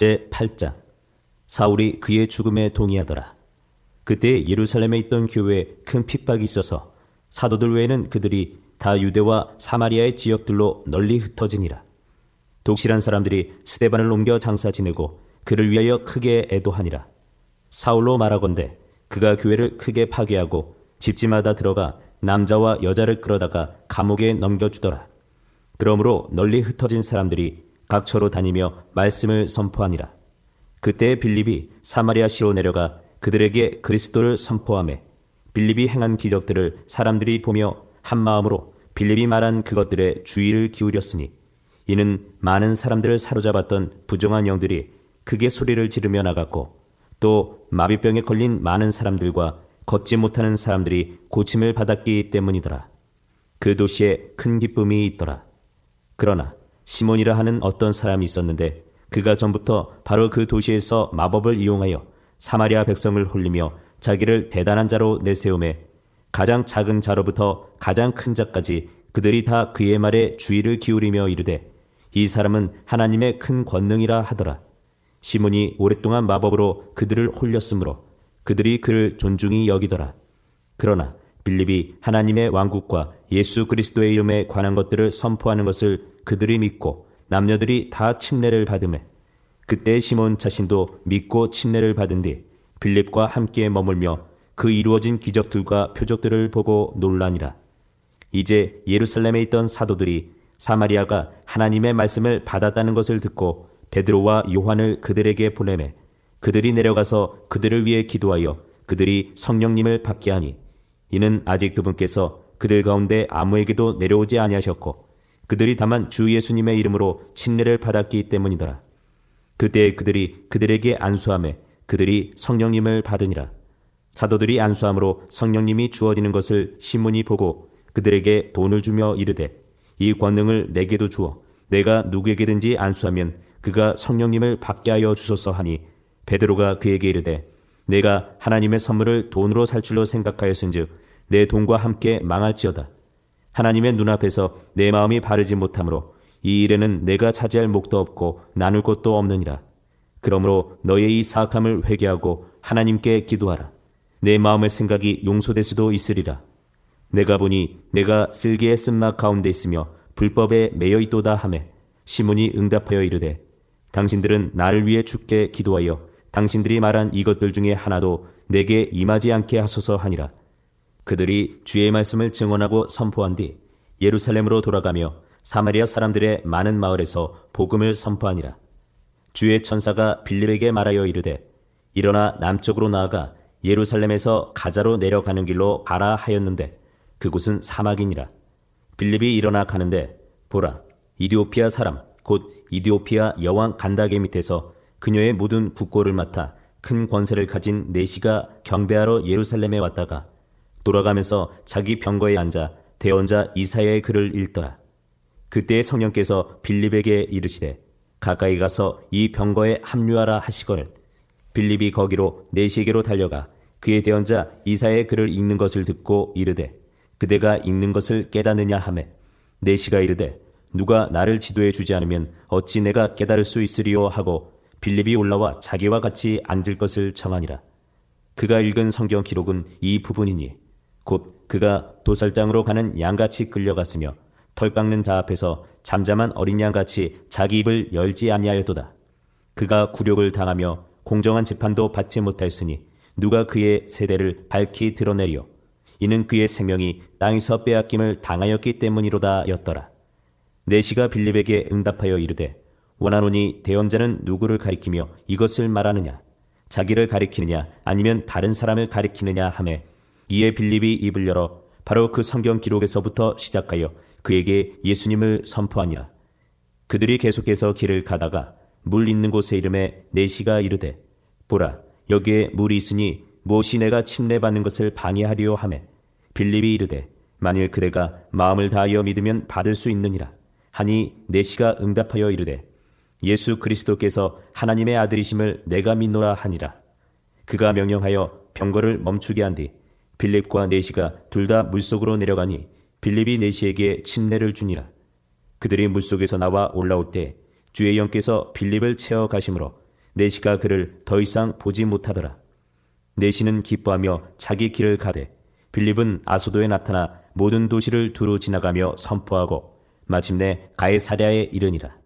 제8장 사울이 그의 죽음에 동의하더라. 그때 예루살렘에 있던 교회에 큰 핍박이 있어서 사도들 외에는 그들이 다 유대와 사마리아의 지역들로 널리 흩어지니라. 독실한 사람들이 스데반을 옮겨 장사 지내고 그를 위하여 크게 애도하니라. 사울로 말하건대 그가 교회를 크게 파괴하고 집집마다 들어가 남자와 여자를 끌어다가 감옥에 넘겨주더라. 그러므로 널리 흩어진 사람들이 각처로 다니며 말씀을 선포하니라. 그때 빌립이 사마리아 시로 내려가 그들에게 그리스도를 선포하매 빌립이 행한 기적들을 사람들이 보며 한 마음으로 빌립이 말한 그것들에 주의를 기울였으니 이는 많은 사람들을 사로잡았던 부정한 영들이 크게 소리를 지르며 나갔고 또 마비병에 걸린 많은 사람들과 걷지 못하는 사람들이 고침을 받았기 때문이더라. 그 도시에 큰 기쁨이 있더라. 그러나 시몬이라 하는 어떤 사람이 있었는데 그가 전부터 바로 그 도시에서 마법을 이용하여 사마리아 백성을 홀리며 자기를 대단한 자로 내세움에 가장 작은 자로부터 가장 큰 자까지 그들이 다 그의 말에 주의를 기울이며 이르되 이 사람은 하나님의 큰 권능이라 하더라. 시몬이 오랫동안 마법으로 그들을 홀렸으므로 그들이 그를 존중히 여기더라. 그러나 빌립이 하나님의 왕국과 예수 그리스도의 이름에 관한 것들을 선포하는 것을 그들이 믿고 남녀들이 다 침례를 받음에 그때 시몬 자신도 믿고 침례를 받은 뒤 빌립과 함께 머물며 그 이루어진 기적들과 표적들을 보고 놀라니라. 이제 예루살렘에 있던 사도들이 사마리아가 하나님의 말씀을 받았다는 것을 듣고 베드로와 요한을 그들에게 보내매 그들이 내려가서 그들을 위해 기도하여 그들이 성령님을 받게 하니 이는 아직 그분께서 그들 가운데 아무에게도 내려오지 아니하셨고 그들이 다만 주 예수님의 이름으로 침례를 받았기 때문이더라. 그때 그들이 그들에게 안수함에 그들이 성령님을 받으니라. 사도들이 안수함으로 성령님이 주어지는 것을 시몬이 보고 그들에게 돈을 주며 이르되 이 권능을 내게도 주어 내가 누구에게든지 안수하면 그가 성령님을 받게 하여 주소서 하니 베드로가 그에게 이르되 내가 하나님의 선물을 돈으로 살 줄로 생각하였은즉 내 돈과 함께 망할지어다. 하나님의 눈앞에서 내 마음이 바르지 못하므로 이 일에는 내가 차지할 목도 없고 나눌 것도 없느니라. 그러므로 너의 이 사악함을 회개하고 하나님께 기도하라. 내 마음의 생각이 용서될 수도 있으리라. 내가 보니 내가 쓸개의 쓴막 가운데 있으며 불법에 매여 있도다 하매 시몬이 응답하여 이르되 당신들은 나를 위해 죽게 기도하여 당신들이 말한 이것들 중에 하나도 내게 임하지 않게 하소서 하니라. 그들이 주의 말씀을 증언하고 선포한 뒤 예루살렘으로 돌아가며 사마리아 사람들의 많은 마을에서 복음을 선포하니라. 주의 천사가 빌립에게 말하여 이르되 일어나 남쪽으로 나아가 예루살렘에서 가자로 내려가는 길로 가라 하였는데 그곳은 사막이니라. 빌립이 일어나 가는데 보라 이디오피아 사람 곧 이디오피아 여왕 간다게 밑에서 그녀의 모든 국고를 맡아 큰 권세를 가진 네시가 경배하러 예루살렘에 왔다가 돌아가면서 자기 병거에 앉아 대원자 이사야의 글을 읽더라. 그때 성령께서 빌립에게 이르시되 가까이 가서 이 병거에 합류하라 하시거늘. 빌립이 거기로 네시에게로 달려가 그의 대원자 이사의 글을 읽는 것을 듣고 이르되 그대가 읽는 것을 깨닫느냐 하매 네시가 이르되 누가 나를 지도해 주지 않으면 어찌 내가 깨달을 수 있으리요? 하고 빌립이 올라와 자기와 같이 앉을 것을 청하니라. 그가 읽은 성경 기록은 이 부분이니 곧 그가 도살장으로 가는 양같이 끌려갔으며 털 깎는 자 앞에서 잠잠한 어린 양같이 자기 입을 열지 아니하였도다. 그가 굴욕을 당하며 공정한 재판도 받지 못하였으니 누가 그의 세대를 밝히 드러내리요. 이는 그의 생명이 땅에서 빼앗김을 당하였기 때문이로다 였더라. 내시가 빌립에게 응답하여 이르되 원하노니 대언자는 누구를 가리키며 이것을 말하느냐 자기를 가리키느냐 아니면 다른 사람을 가리키느냐 하매 이에 빌립이 입을 열어 바로 그 성경 기록에서부터 시작하여 그에게 예수님을 선포하니라. 그들이 계속해서 길을 가다가 물 있는 곳에 이름에 네시가 이르되 보라 여기에 물이 있으니 무엇이 내가 침례받는 것을 방해하리요 하매 빌립이 이르되 만일 그대가 마음을 다하여 믿으면 받을 수 있느니라 하니 네시가 응답하여 이르되 예수 그리스도께서 하나님의 아들이심을 내가 믿노라 하니라 그가 명령하여 병거를 멈추게 한 뒤 빌립과 네시가 둘 다 물속으로 내려가니 빌립이 네시에게 침례를 주니라. 그들이 물속에서 나와 올라올 때 주의 영께서 빌립을 채워 가심으로 내시가 그를 더 이상 보지 못하더라. 내시는 기뻐하며 자기 길을 가되 빌립은 아소도에 나타나 모든 도시를 두루 지나가며 선포하고 마침내 가에사랴에 이르니라.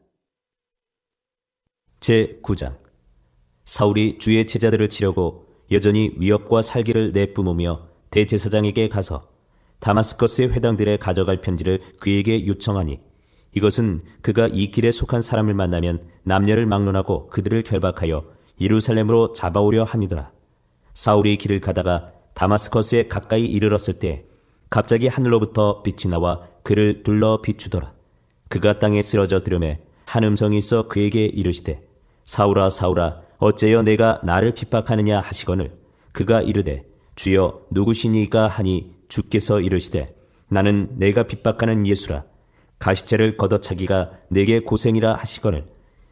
제 9장 사울이 주의 제자들을 치려고 여전히 위협과 살기를 내뿜으며 대제사장에게 가서 다마스커스의 회당들에 가져갈 편지를 그에게 요청하니 이것은 그가 이 길에 속한 사람을 만나면 남녀를 막론하고 그들을 결박하여 예루살렘으로 잡아오려 함이더라. 사울이 길을 가다가 다마스커스에 가까이 이르렀을 때 갑자기 하늘로부터 빛이 나와 그를 둘러 비추더라. 그가 땅에 쓰러져 들음에 한 음성이 있어 그에게 이르시되 사울아 사울아 어째여 내가 나를 핍박하느냐 하시거늘 그가 이르되 주여 누구시니까 하니 주께서 이르시되 나는 내가 핍박하는 예수라. 가시채를 걷어차기가 내게 고생이라 하시거늘.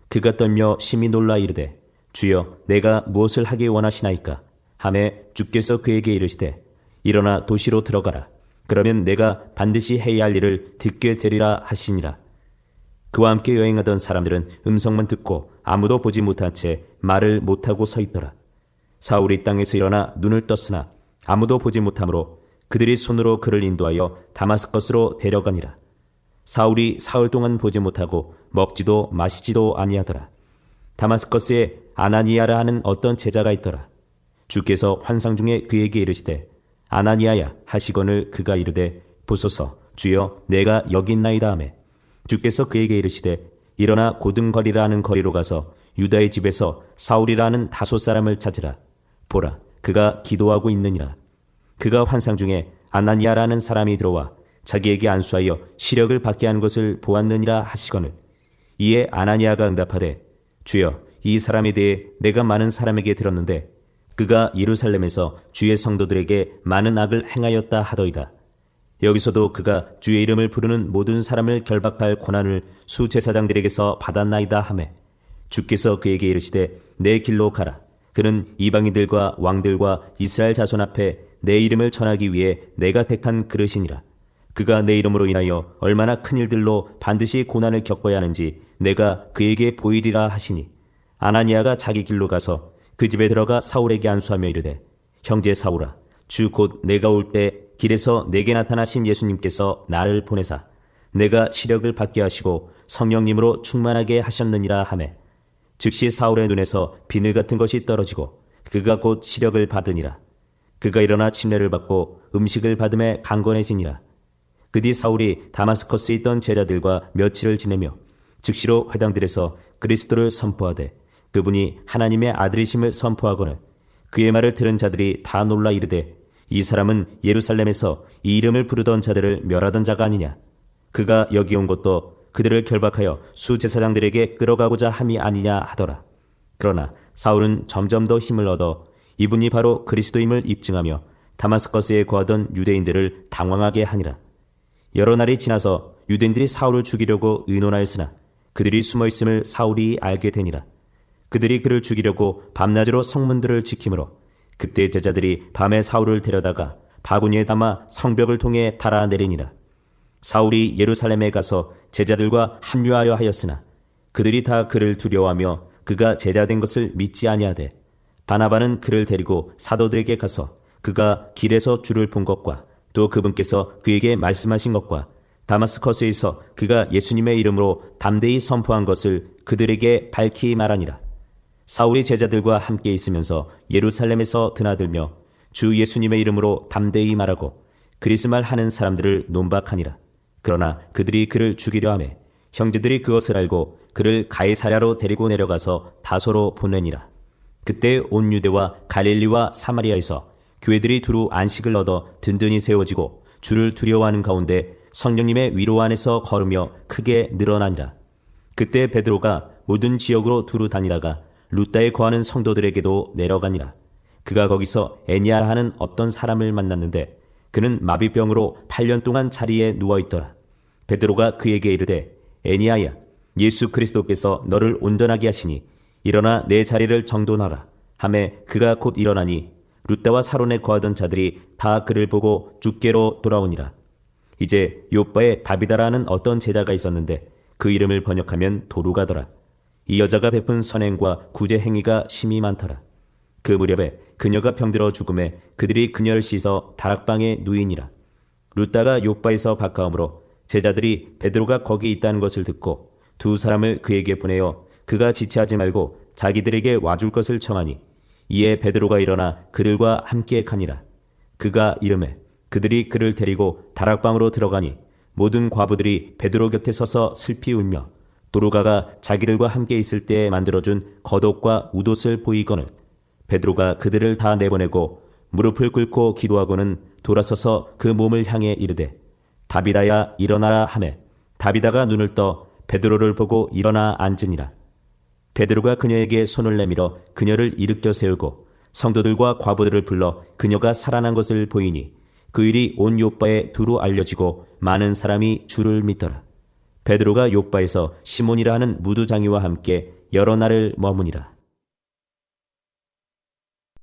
그가 떨며 심히 놀라 이르되 주여 내가 무엇을 하기 원하시나이까? 함에 주께서 그에게 이르시되 일어나 도시로 들어가라. 그러면 내가 반드시 해야 할 일을 듣게 되리라 하시니라. 그와 함께 여행하던 사람들은 음성만 듣고 아무도 보지 못한 채 말을 못하고 서 있더라. 사울이 땅에서 일어나 눈을 떴으나 아무도 보지 못하므로 그들이 손으로 그를 인도하여 다마스커스로 데려가니라. 사울이 사흘 동안 보지 못하고 먹지도 마시지도 아니하더라. 다마스커스에 아나니아라 하는 어떤 제자가 있더라. 주께서 환상 중에 그에게 이르시되 아나니아야 하시거늘 그가 이르되 보소서 주여 내가 여기 있나이다 하매 주께서 그에게 이르시되 일어나 고등거리라 하는 거리로 가서 유다의 집에서 사울이라는 다섯 사람을 찾으라. 보라, 그가 기도하고 있느니라. 그가 환상 중에 아나니아라는 사람이 들어와 자기에게 안수하여 시력을 받게 한 것을 보았느니라 하시거늘. 이에 아나니아가 응답하되 주여 이 사람에 대해 내가 많은 사람에게 들었는데 그가 예루살렘에서 주의 성도들에게 많은 악을 행하였다 하더이다. 여기서도 그가 주의 이름을 부르는 모든 사람을 결박할 권한을 수제사장들에게서 받았나이다 하매 주께서 그에게 이르시되 내 길로 가라 그는 이방인들과 왕들과 이스라엘 자손 앞에 내 이름을 전하기 위해 내가 택한 그릇이니라. 그가 내 이름으로 인하여 얼마나 큰 일들로 반드시 고난을 겪어야 하는지 내가 그에게 보이리라 하시니 아나니아가 자기 길로 가서 그 집에 들어가 사울에게 안수하며 이르되 형제 사울아 주 곧 내가 올 때 길에서 내게 나타나신 예수님께서 나를 보내사 내가 시력을 받게 하시고 성령님으로 충만하게 하셨느니라 하매 즉시 사울의 눈에서 비늘 같은 것이 떨어지고 그가 곧 시력을 받으니라 그가 일어나 침례를 받고 음식을 받음에 강건해지니라 그 뒤 사울이 다마스커스에 있던 제자들과 며칠을 지내며 즉시로 회당들에서 그리스도를 선포하되 그분이 하나님의 아들이심을 선포하거늘 그의 말을 들은 자들이 다 놀라 이르되 이 사람은 예루살렘에서 이 이름을 부르던 자들을 멸하던 자가 아니냐. 그가 여기 온 것도 그들을 결박하여 수제사장들에게 끌어가고자 함이 아니냐 하더라. 그러나 사울은 점점 더 힘을 얻어 이분이 바로 그리스도임을 입증하며 다마스커스에 거하던 유대인들을 당황하게 하니라. 여러 날이 지나서 유대인들이 사울을 죽이려고 의논하였으나 그들이 숨어 있음을 사울이 알게 되니라. 그들이 그를 죽이려고 밤낮으로 성문들을 지키므로 그때 제자들이 밤에 사울을 데려다가 바구니에 담아 성벽을 통해 달아내리니라. 사울이 예루살렘에 가서 제자들과 합류하여 하였으나 그들이 다 그를 두려워하며 그가 제자된 것을 믿지 아니하되 바나바는 그를 데리고 사도들에게 가서 그가 길에서 주를 본 것과 또 그분께서 그에게 말씀하신 것과 다마스커스에서 그가 예수님의 이름으로 담대히 선포한 것을 그들에게 밝히 말하니라. 사울이 제자들과 함께 있으면서 예루살렘에서 드나들며 주 예수님의 이름으로 담대히 말하고 그리스말 하는 사람들을 논박하니라. 그러나 그들이 그를 죽이려 하매 형제들이 그것을 알고 그를 가이사랴로 데리고 내려가서 다소로 보내니라. 그때 온 유대와 갈릴리와 사마리아에서 교회들이 두루 안식을 얻어 든든히 세워지고 주를 두려워하는 가운데 성령님의 위로 안에서 걸으며 크게 늘어나니라. 그때 베드로가 모든 지역으로 두루 다니다가 루따에 거하는 성도들에게도 내려가니라. 그가 거기서 애니아라 하는 어떤 사람을 만났는데 그는 마비병으로 8년 동안 자리에 누워 있더라. 베드로가 그에게 이르되 애니아야 예수 그리스도께서 너를 온전하게 하시니 일어나 내 자리를 정돈하라. 함에 그가 곧 일어나니 루따와 사론에 거하던 자들이 다 그를 보고 죽게로 돌아오니라. 이제 요바에 다비다라는 어떤 제자가 있었는데 그 이름을 번역하면 도루가더라. 이 여자가 베푼 선행과 구제 행위가 심히 많더라. 그 무렵에 그녀가 병들어 죽음에 그들이 그녀를 씻어 다락방에 누이니라. 루다가 요바에서 가까움으로 제자들이 베드로가 거기 있다는 것을 듣고 두 사람을 그에게 보내어 그가 지체하지 말고 자기들에게 와줄 것을 청하니 이에 베드로가 일어나 그들과 함께 가니라. 그가 이름에 그들이 그를 데리고 다락방으로 들어가니 모든 과부들이 베드로 곁에 서서 슬피 울며 도로가가 자기들과 함께 있을 때에 만들어준 겉옷과 웃옷을 보이거늘 베드로가 그들을 다 내보내고 무릎을 꿇고 기도하고는 돌아서서 그 몸을 향해 이르되 다비다야 일어나라 하매. 다비다가 눈을 떠 베드로를 보고 일어나 앉으니라. 베드로가 그녀에게 손을 내밀어 그녀를 일으켜 세우고 성도들과 과부들을 불러 그녀가 살아난 것을 보이니 그 일이 온 요바에 두루 알려지고 많은 사람이 주를 믿더라. 베드로가 요바에서 시몬이라 하는 무두장이와 함께 여러 날을 머무니라